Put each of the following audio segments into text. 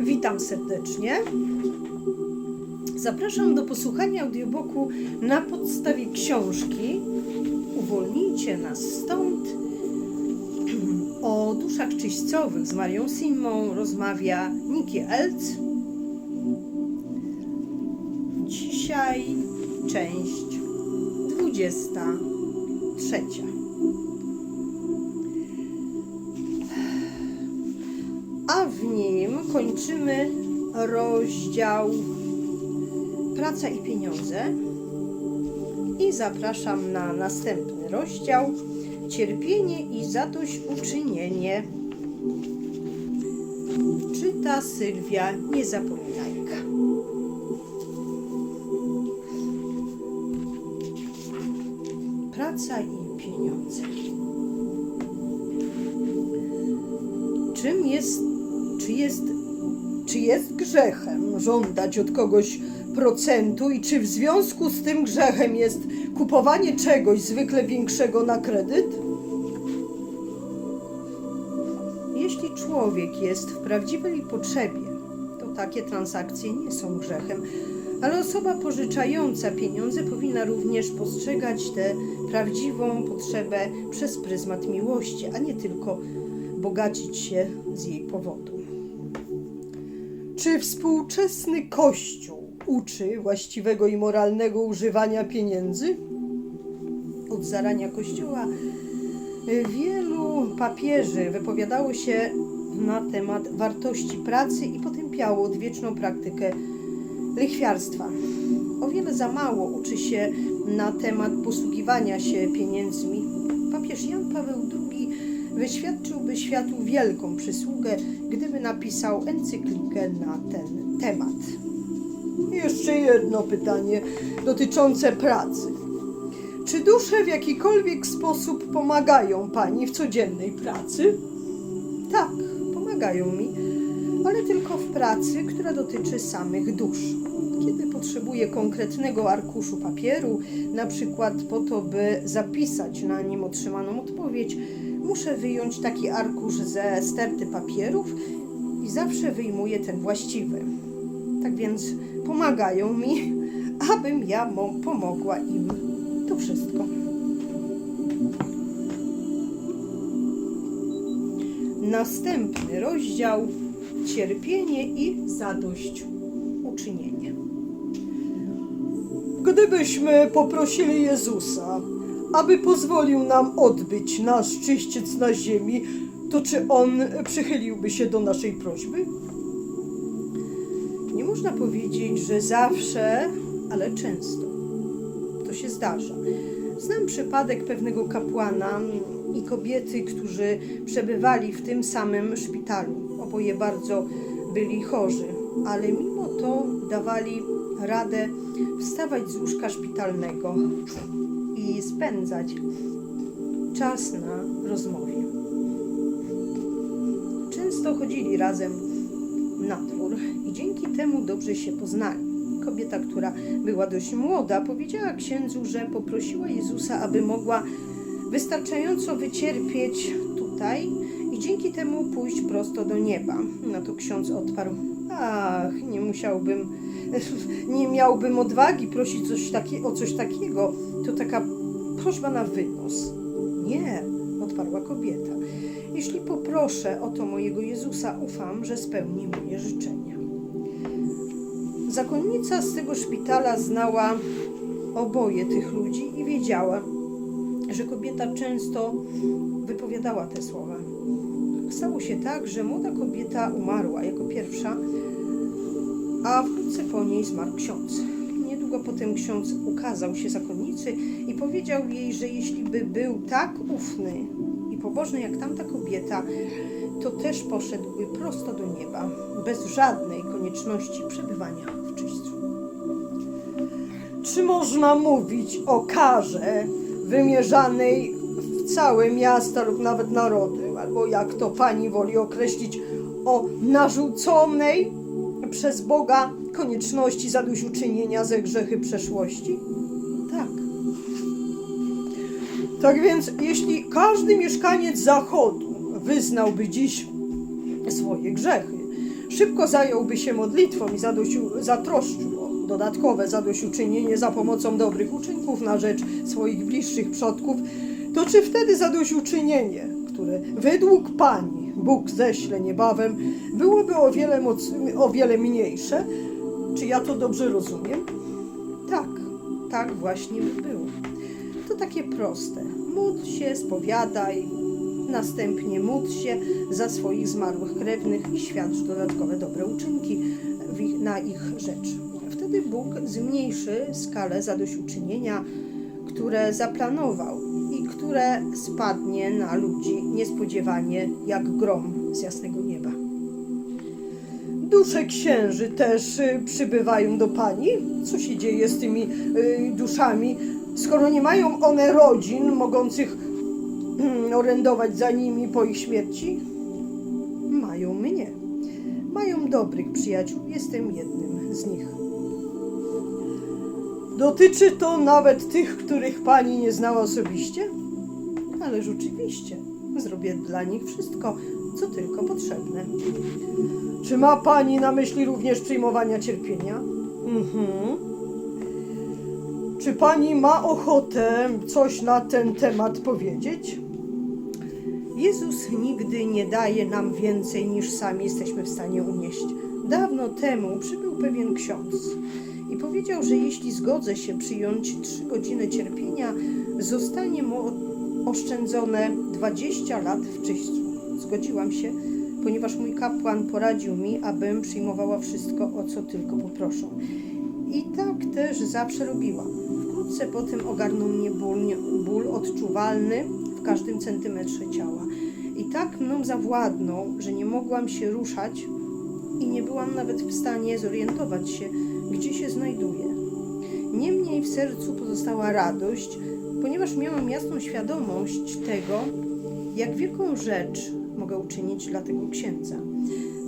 Witam serdecznie. Zapraszam do posłuchania audiobooku na podstawie książki Uwolnijcie nas stąd. O duszach czyścowych z Marią Simą rozmawia Niki Elc. Dzisiaj część 23. kończymy rozdział Praca i pieniądze. I zapraszam na następny rozdział Cierpienie i zadośćuczynienie. Czyta Sylwia Niezapominajka. Praca i pieniądze. Czym jest, czy jest, czy jest grzechem żądać od kogoś procentu i czy w związku z tym grzechem jest kupowanie czegoś zwykle większego na kredyt? Jeśli człowiek jest w prawdziwej potrzebie, to takie transakcje nie są grzechem, ale osoba pożyczająca pieniądze powinna również postrzegać tę prawdziwą potrzebę przez pryzmat miłości, a nie tylko bogacić się z jej powodu. Czy współczesny Kościół uczy właściwego i moralnego używania pieniędzy? Od zarania Kościoła wielu papieży wypowiadało się na temat wartości pracy i potępiało odwieczną praktykę lichwiarstwa. O wiele za mało uczy się na temat posługiwania się pieniędzmi. Papież Jan Paweł II wyświadczyłby światu wielką przysługę, gdyby napisał encyklikę na ten temat. Jeszcze jedno pytanie dotyczące pracy. Czy dusze w jakikolwiek sposób pomagają Pani w codziennej pracy? Tak, pomagają mi, ale tylko w pracy, która dotyczy samych dusz. Kiedy potrzebuję konkretnego arkuszu papieru, na przykład po to, by zapisać na nim otrzymaną odpowiedź, muszę wyjąć taki arkusz ze sterty papierów i zawsze wyjmuję ten właściwy. Tak więc pomagają mi, abym ja mo- pomogła im. To wszystko. Następny rozdział cierpienie i zadość uczynienie. Gdybyśmy poprosili Jezusa, aby pozwolił nam odbyć nasz czyściec na ziemi, to czy On przychyliłby się do naszej prośby? Nie można powiedzieć, że zawsze, ale często to się zdarza. Znam przypadek pewnego kapłana i kobiety, którzy przebywali w tym samym szpitalu. Oboje bardzo byli chorzy, ale mimo to dawali radę wstawać z łóżka szpitalnego i spędzać czas na rozmowie. Często chodzili razem na dwór i dzięki temu dobrze się poznali. Kobieta, która była dość młoda, powiedziała księdzu, że poprosiła Jezusa, aby mogła wystarczająco wycierpieć tutaj i dzięki temu pójść prosto do nieba. Na to ksiądz odparł: Ach, nie musiałbym, nie miałbym odwagi prosić coś o coś takiego. To taka prośba na wynos. Nie, odparła kobieta. Jeśli poproszę o to mojego Jezusa, ufam, że spełni moje życzenia. Zakonnica z tego szpitala znała oboje tych ludzi i wiedziała, że kobieta często wypowiadała te słowa. Stało się tak, że młoda kobieta umarła jako pierwsza, a wkrótce po niej zmarł ksiądz. Niedługo potem ksiądz ukazał się zakonnicy i powiedział jej, że jeśli by był tak ufny i pobożny jak tamta kobieta, to też poszedłby prosto do nieba, bez żadnej konieczności przebywania w czyśćcu. Czy można mówić o karze wymierzanej w całe miasta lub nawet narody, albo jak to pani woli określić, o narzuconej przez Boga konieczności zadośćuczynienia za grzechy przeszłości? Tak. Tak więc, jeśli każdy mieszkaniec Zachodu wyznałby dziś swoje grzechy, szybko zająłby się modlitwą i zatroszczył o dodatkowe zadośćuczynienie za pomocą dobrych uczynków na rzecz swoich bliższych przodków, to czy wtedy zadośćuczynienie, które według Pani Bóg ześle niebawem, byłoby o wiele, moc, o wiele mniejsze? Czy ja to dobrze rozumiem? Tak, tak właśnie by było. To takie proste. Módl się, spowiadaj, następnie módl się za swoich zmarłych krewnych i świadcz dodatkowe dobre uczynki ich, na ich rzecz. Wtedy Bóg zmniejszy skalę zadośćuczynienia, które zaplanował i które spadnie na ludzi niespodziewanie jak grom z jasnego nieba. Dusze księży też y, przybywają do pani? Co się dzieje z tymi y, duszami, skoro nie mają one rodzin mogących mm, orędować za nimi po ich śmierci? Mają mnie. Mają dobrych przyjaciół, jestem jednym z nich. Dotyczy to nawet tych, których pani nie znała osobiście? Ależ oczywiście, zrobię dla nich wszystko, co tylko potrzebne. Czy ma pani na myśli również przyjmowania cierpienia? Mhm. Czy pani ma ochotę coś na ten temat powiedzieć? Jezus nigdy nie daje nam więcej niż sami jesteśmy w stanie unieść. Dawno temu przybył pewien ksiądz i powiedział, że jeśli zgodzę się przyjąć trzy godziny cierpienia, zostanie mu oszczędzone 20 lat w czyśćcu. Zgodziłam się, ponieważ mój kapłan poradził mi, abym przyjmowała wszystko, o co tylko poproszą. I tak też zawsze robiłam. Wkrótce potem ogarnął mnie ból, ból odczuwalny w każdym centymetrze ciała. I tak mną zawładnął, że nie mogłam się ruszać i nie byłam nawet w stanie zorientować się, gdzie się znajduję. Niemniej w sercu pozostała radość, ponieważ miałam jasną świadomość tego, jak wielką rzecz mogę uczynić dla tego księdza.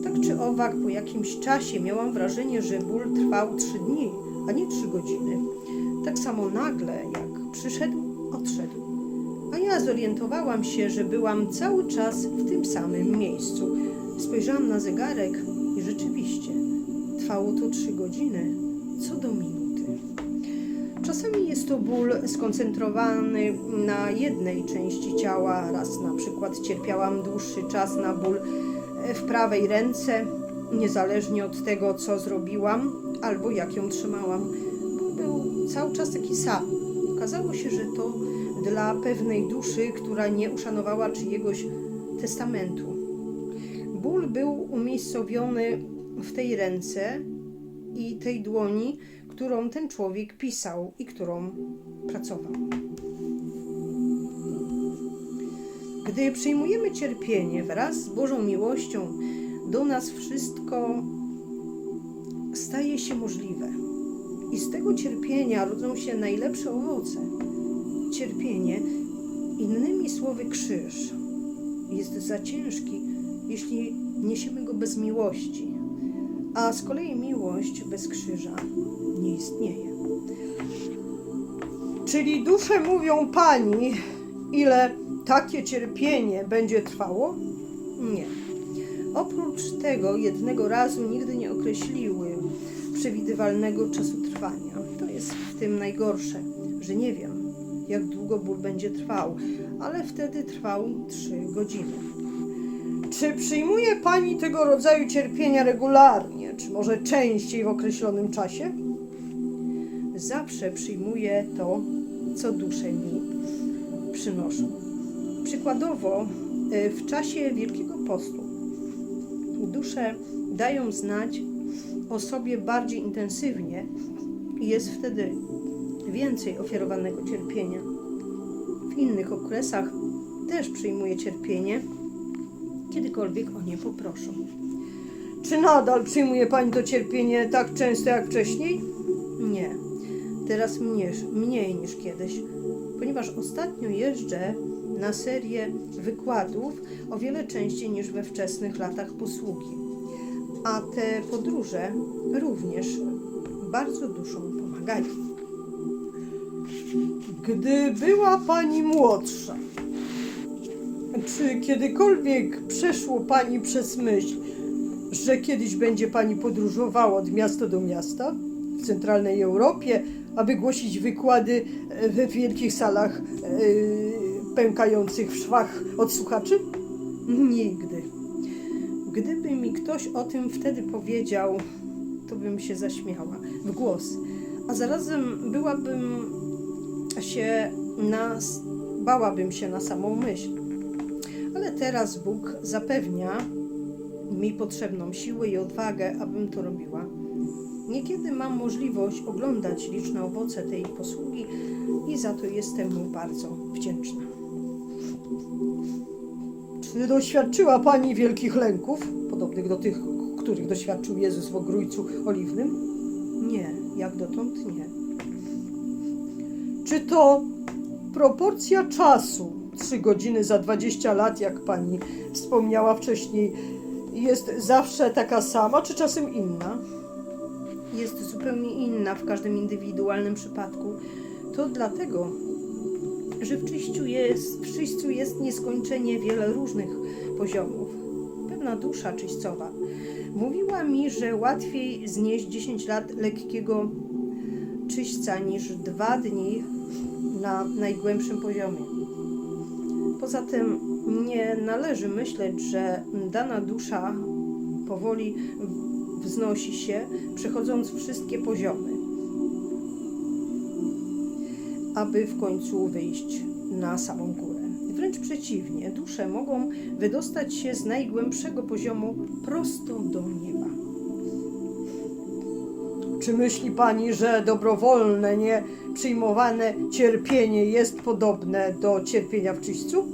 Tak czy owak, po jakimś czasie miałam wrażenie, że ból trwał trzy dni, a nie trzy godziny. Tak samo nagle, jak przyszedł, odszedł. A ja zorientowałam się, że byłam cały czas w tym samym miejscu. Spojrzałam na zegarek i rzeczywiście trwało to trzy godziny. Czasami jest to ból skoncentrowany na jednej części ciała. Raz na przykład cierpiałam dłuższy czas na ból w prawej ręce, niezależnie od tego, co zrobiłam albo jak ją trzymałam. Ból był cały czas taki sam. Okazało się, że to dla pewnej duszy, która nie uszanowała czyjegoś testamentu. Ból był umiejscowiony w tej ręce i tej dłoni, którą ten człowiek pisał i którą pracował. Gdy przyjmujemy cierpienie wraz z Bożą miłością, do nas wszystko staje się możliwe. I z tego cierpienia rodzą się najlepsze owoce. Cierpienie, innymi słowy krzyż, jest za ciężki, jeśli niesiemy go bez miłości, a z kolei miłość bez krzyża nie istnieje. Czyli dusze mówią Pani, ile takie cierpienie będzie trwało? Nie. Oprócz tego jednego razu nigdy nie określiły przewidywalnego czasu trwania. To jest w tym najgorsze, że nie wiem, jak długo ból będzie trwał, ale wtedy trwał 3 godziny. Czy przyjmuje Pani tego rodzaju cierpienia regularnie, czy może częściej w określonym czasie? Zawsze przyjmuję to, co dusze mi przynoszą. Przykładowo, y, w czasie Wielkiego Postu dusze dają znać o sobie bardziej intensywnie i jest wtedy więcej ofiarowanego cierpienia. W innych okresach też przyjmuję cierpienie, kiedykolwiek o nie poproszą. Czy nadal przyjmuje Pani to cierpienie tak często jak wcześniej? Teraz mniej, mniej niż kiedyś, ponieważ ostatnio jeżdżę na serię wykładów o wiele częściej niż we wczesnych latach posługi. A te podróże również bardzo duszom pomagają. Gdy była Pani młodsza, czy kiedykolwiek przeszło Pani przez myśl, że kiedyś będzie pani podróżowała od miasta do miasta w centralnej Europie, aby głosić wykłady we wielkich salach e, pękających w szwach od słuchaczy? Nigdy. Gdyby mi ktoś o tym wtedy powiedział, to bym się zaśmiała w głos, a zarazem byłabym się na, bałabym się na samą myśl. Ale teraz Bóg zapewnia mi potrzebną siłę i odwagę, abym to robiła. Niekiedy mam możliwość oglądać liczne owoce tej posługi i za to jestem mu bardzo wdzięczna. Czy doświadczyła Pani wielkich lęków, podobnych do tych, których doświadczył Jezus w Ogrójcu Oliwnym? Nie, jak dotąd nie. Czy to proporcja czasu, 3 godziny za 20 lat, jak Pani wspomniała wcześniej, jest zawsze taka sama, czy czasem inna? Jest zupełnie inna w każdym indywidualnym przypadku. To dlatego, że w czyściu jest, w czyśćcu jest nieskończenie wiele różnych poziomów. Pewna dusza czyścowa mówiła mi, że łatwiej znieść 10 lat lekkiego czyśćca niż dwa dni na najgłębszym poziomie. Poza tym nie należy myśleć, że dana dusza powoli wznosi się, przechodząc wszystkie poziomy, aby w końcu wyjść na samą górę. Wręcz przeciwnie, dusze mogą wydostać się z najgłębszego poziomu prosto do nieba. Czy myśli Pani, że dobrowolne, nie przyjmowane cierpienie jest podobne do cierpienia w czyśćcu?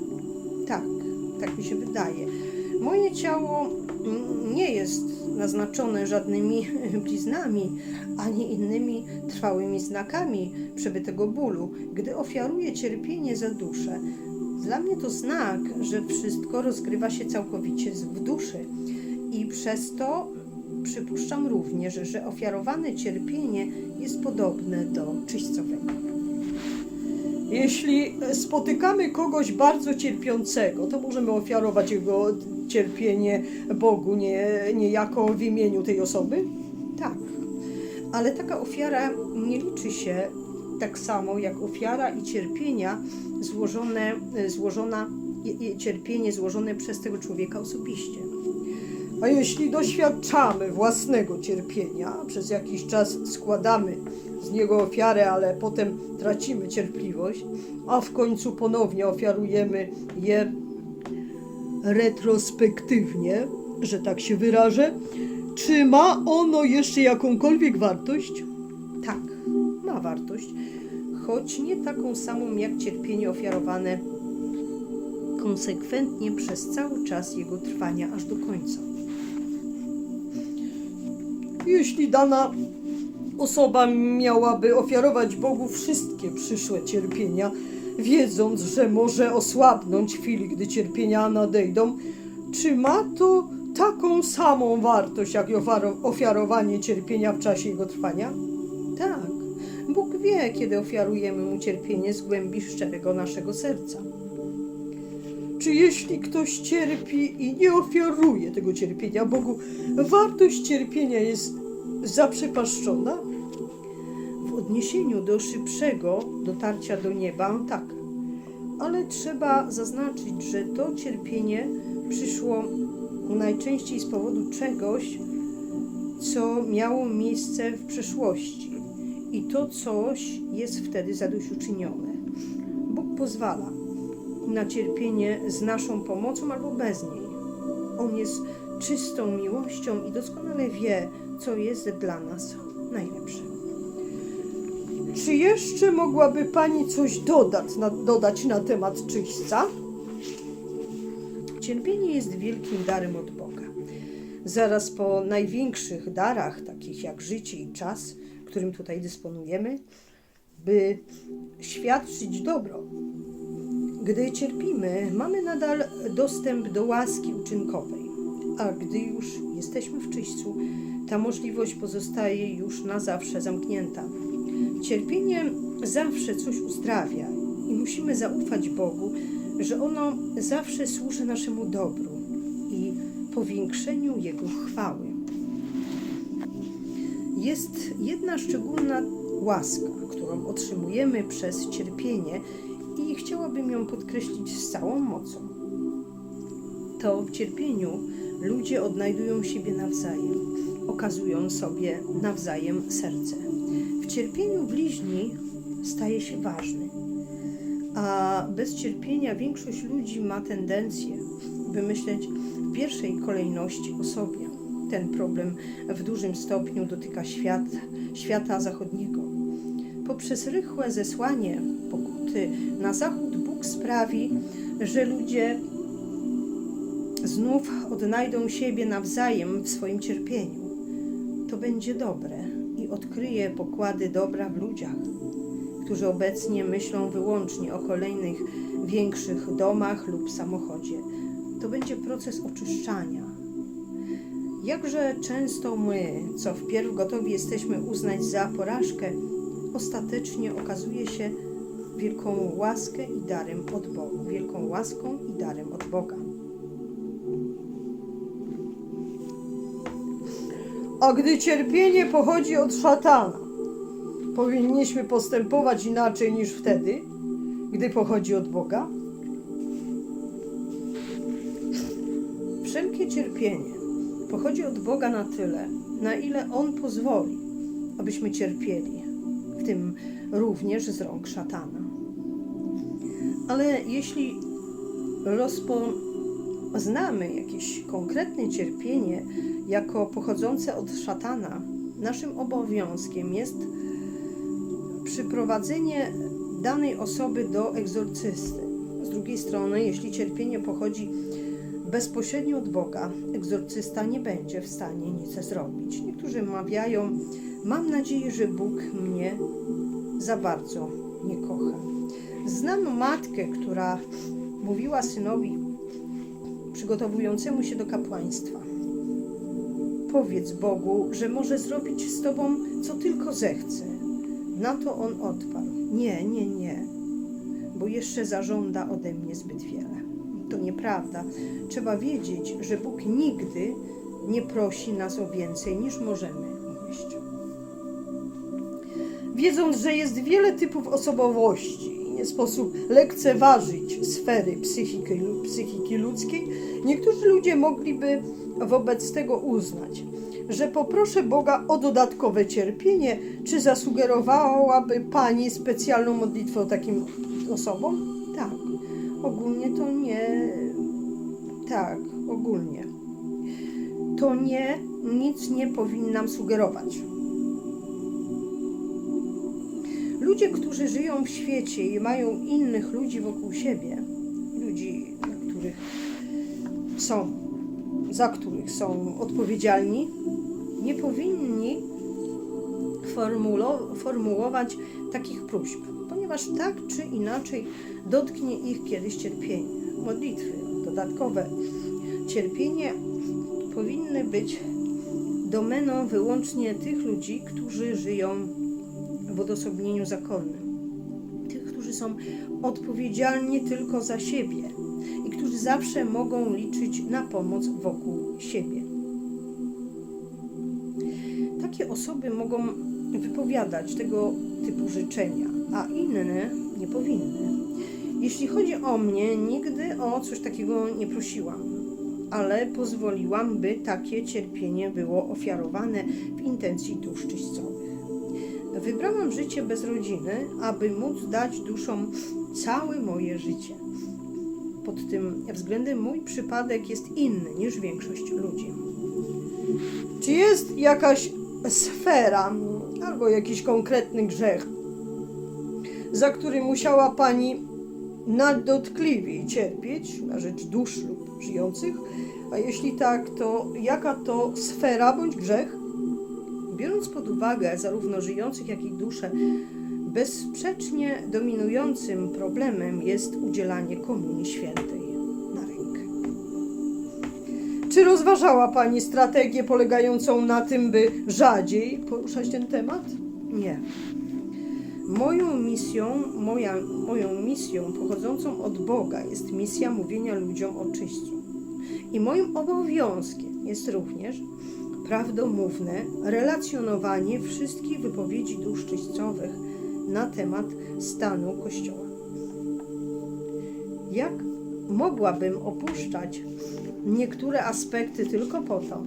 Tak, tak mi się wydaje. Moje ciało mm, nie jest naznaczone żadnymi bliznami ani innymi trwałymi znakami przebytego bólu. Gdy ofiaruję cierpienie za duszę, dla mnie to znak, że wszystko rozgrywa się całkowicie w duszy i przez to przypuszczam również, że ofiarowane cierpienie jest podobne do czyśćcowego. Jeśli spotykamy kogoś bardzo cierpiącego, to możemy ofiarować jego cierpienie Bogu nie, niejako w imieniu tej osoby? Tak, ale taka ofiara nie liczy się tak samo jak ofiara i cierpienia złożone, złożona, cierpienie złożone przez tego człowieka osobiście. A jeśli doświadczamy własnego cierpienia, przez jakiś czas składamy z niego ofiarę, ale potem tracimy cierpliwość, a w końcu ponownie ofiarujemy je retrospektywnie, że tak się wyrażę, czy ma ono jeszcze jakąkolwiek wartość? Tak, ma wartość, choć nie taką samą jak cierpienie ofiarowane konsekwentnie przez cały czas jego trwania aż do końca. Jeśli dana osoba miałaby ofiarować Bogu wszystkie przyszłe cierpienia, wiedząc, że może osłabnąć w chwili, gdy cierpienia nadejdą, czy ma to taką samą wartość, jak ofiaro- ofiarowanie cierpienia w czasie jego trwania? Tak. Bóg wie, kiedy ofiarujemy mu cierpienie z głębi szczerego naszego serca. Czy jeśli ktoś cierpi i nie ofiaruje tego cierpienia Bogu, wartość cierpienia jest zaprzepaszczona? W odniesieniu do szybszego dotarcia do nieba, tak. Ale trzeba zaznaczyć, że to cierpienie przyszło najczęściej z powodu czegoś, co miało miejsce w przeszłości. I to coś jest wtedy zadośćuczynione. Bóg pozwala na cierpienie z naszą pomocą albo bez niej. On jest czystą miłością i doskonale wie, co jest dla nas najlepsze. Czy jeszcze mogłaby Pani coś dodać na, dodać na temat czyśćca? Cierpienie jest wielkim darem od Boga. Zaraz po największych darach, takich jak życie i czas, którym tutaj dysponujemy, by świadczyć dobro, gdy cierpimy, mamy nadal dostęp do łaski uczynkowej, a gdy już jesteśmy w czyśćcu, ta możliwość pozostaje już na zawsze zamknięta. Cierpienie zawsze coś uzdrawia i musimy zaufać Bogu, że ono zawsze służy naszemu dobru i powiększeniu Jego chwały. Jest jedna szczególna łaska, którą otrzymujemy przez cierpienie chciałabym ją podkreślić z całą mocą. To w cierpieniu ludzie odnajdują siebie nawzajem, okazują sobie nawzajem serce. W cierpieniu bliźni staje się ważny, a bez cierpienia większość ludzi ma tendencję, by myśleć w pierwszej kolejności o sobie. Ten problem w dużym stopniu dotyka świat, świata zachodniego. Poprzez rychłe zesłanie na zachód Bóg sprawi, że ludzie znów odnajdą siebie nawzajem w swoim cierpieniu. To będzie dobre i odkryje pokłady dobra w ludziach, którzy obecnie myślą wyłącznie o kolejnych większych domach lub samochodzie. To będzie proces oczyszczania. Jakże często my, co wpierw gotowi jesteśmy uznać za porażkę, ostatecznie okazuje się wielką łaskę i darem od Boga, wielką łaską i darem od Boga. A gdy cierpienie pochodzi od szatana, powinniśmy postępować inaczej niż wtedy, gdy pochodzi od Boga? Wszelkie cierpienie pochodzi od Boga na tyle, na ile On pozwoli, abyśmy cierpieli, w tym również z rąk szatana. Ale jeśli rozpoznamy jakieś konkretne cierpienie jako pochodzące od szatana, naszym obowiązkiem jest przyprowadzenie danej osoby do egzorcysty. Z drugiej strony, jeśli cierpienie pochodzi bezpośrednio od Boga, egzorcysta nie będzie w stanie nic zrobić. Niektórzy mawiają, mam nadzieję, że Bóg mnie za bardzo nie kocha. Znam matkę, która mówiła synowi przygotowującemu się do kapłaństwa. Powiedz Bogu, że może zrobić z tobą, co tylko zechce. Na to on odparł: Nie, nie, nie, bo jeszcze zażąda ode mnie zbyt wiele. To nieprawda. Trzeba wiedzieć, że Bóg nigdy nie prosi nas o więcej niż możemy. Wiedząc, że jest wiele typów osobowości nie sposób lekceważyć sfery psychiki, psychiki ludzkiej, niektórzy ludzie mogliby wobec tego uznać, że poproszę Boga o dodatkowe cierpienie, czy zasugerowałaby Pani specjalną modlitwę takim osobom? Tak. Ogólnie to nie. Tak, ogólnie. To nie, nic nie powinnam sugerować. Ludzie, którzy żyją w świecie i mają innych ludzi wokół siebie, ludzi, których są, za których są odpowiedzialni, nie powinni formułować takich próśb, ponieważ tak czy inaczej dotknie ich kiedyś cierpienie. Modlitwy dodatkowe cierpienie powinny być domeną wyłącznie tych ludzi, którzy żyją odosobnieniu zakonnym. Tych, którzy są odpowiedzialni tylko za siebie i którzy zawsze mogą liczyć na pomoc wokół siebie. Takie osoby mogą wypowiadać tego typu życzenia, a inne nie powinny. Jeśli chodzi o mnie, nigdy o coś takiego nie prosiłam, ale pozwoliłam, by takie cierpienie było ofiarowane w intencji dusz czyścowych. Wybrałam życie bez rodziny, aby móc dać duszom całe moje życie. Pod tym względem mój przypadek jest inny niż większość ludzi. Czy jest jakaś sfera albo jakiś konkretny grzech, za który musiała Pani nadotkliwie cierpieć na rzecz dusz lub żyjących? A jeśli tak, to jaka to sfera bądź grzech? Biorąc pod uwagę zarówno żyjących, jak i dusze, bezsprzecznie dominującym problemem jest udzielanie Komunii Świętej na rękę. Czy rozważała Pani strategię polegającą na tym, by rzadziej poruszać ten temat? Nie. Moją misją, moja, moją misją pochodzącą od Boga jest misja mówienia ludziom o czyśćcu. I moim obowiązkiem jest również prawdomówne relacjonowanie wszystkich wypowiedzi dusz czyścowych na temat stanu Kościoła. Jak mogłabym opuszczać niektóre aspekty tylko po to,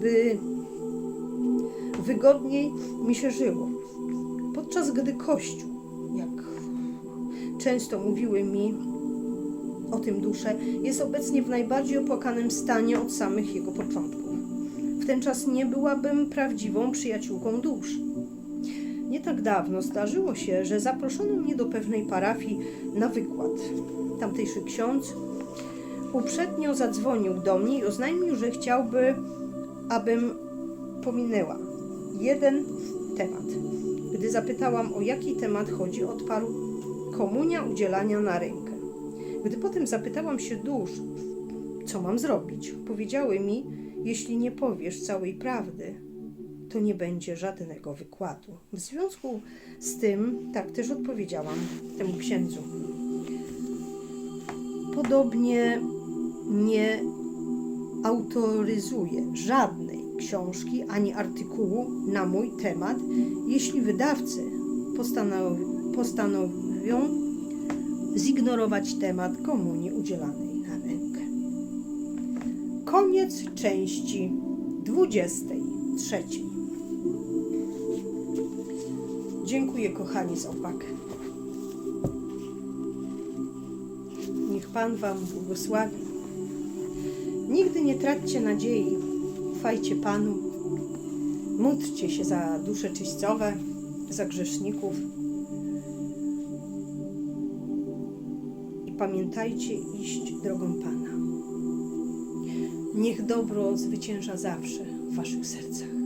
by wygodniej mi się żyło. Podczas gdy Kościół, jak często mówiły mi o tym dusze, jest obecnie w najbardziej opłakanym stanie od samych jego początków. W ten czas nie byłabym prawdziwą przyjaciółką dusz. Nie tak dawno zdarzyło się, że zaproszono mnie do pewnej parafii na wykład. Tamtejszy ksiądz uprzednio zadzwonił do mnie i oznajmił, że chciałby, abym pominęła jeden temat. Gdy zapytałam, o jaki temat chodzi, odparł komunia udzielania na rękę. Gdy potem zapytałam się dusz, co mam zrobić, powiedziały mi, jeśli nie powiesz całej prawdy, to nie będzie żadnego wykładu. W związku z tym tak też odpowiedziałam temu księdzu. Podobnie nie autoryzuję żadnej książki ani artykułu na mój temat, jeśli wydawcy postanow- postanowią zignorować temat komunii udzielanej na rękę. Koniec części 23. Dziękuję kochani za uwagę. Niech Pan Wam błogosławi. Nigdy nie traćcie nadziei. Ufajcie Panu. Módlcie się za dusze czyścowe, za grzeszników. Pamiętajcie iść drogą Pana. Niech dobro zwycięża zawsze w Waszych sercach.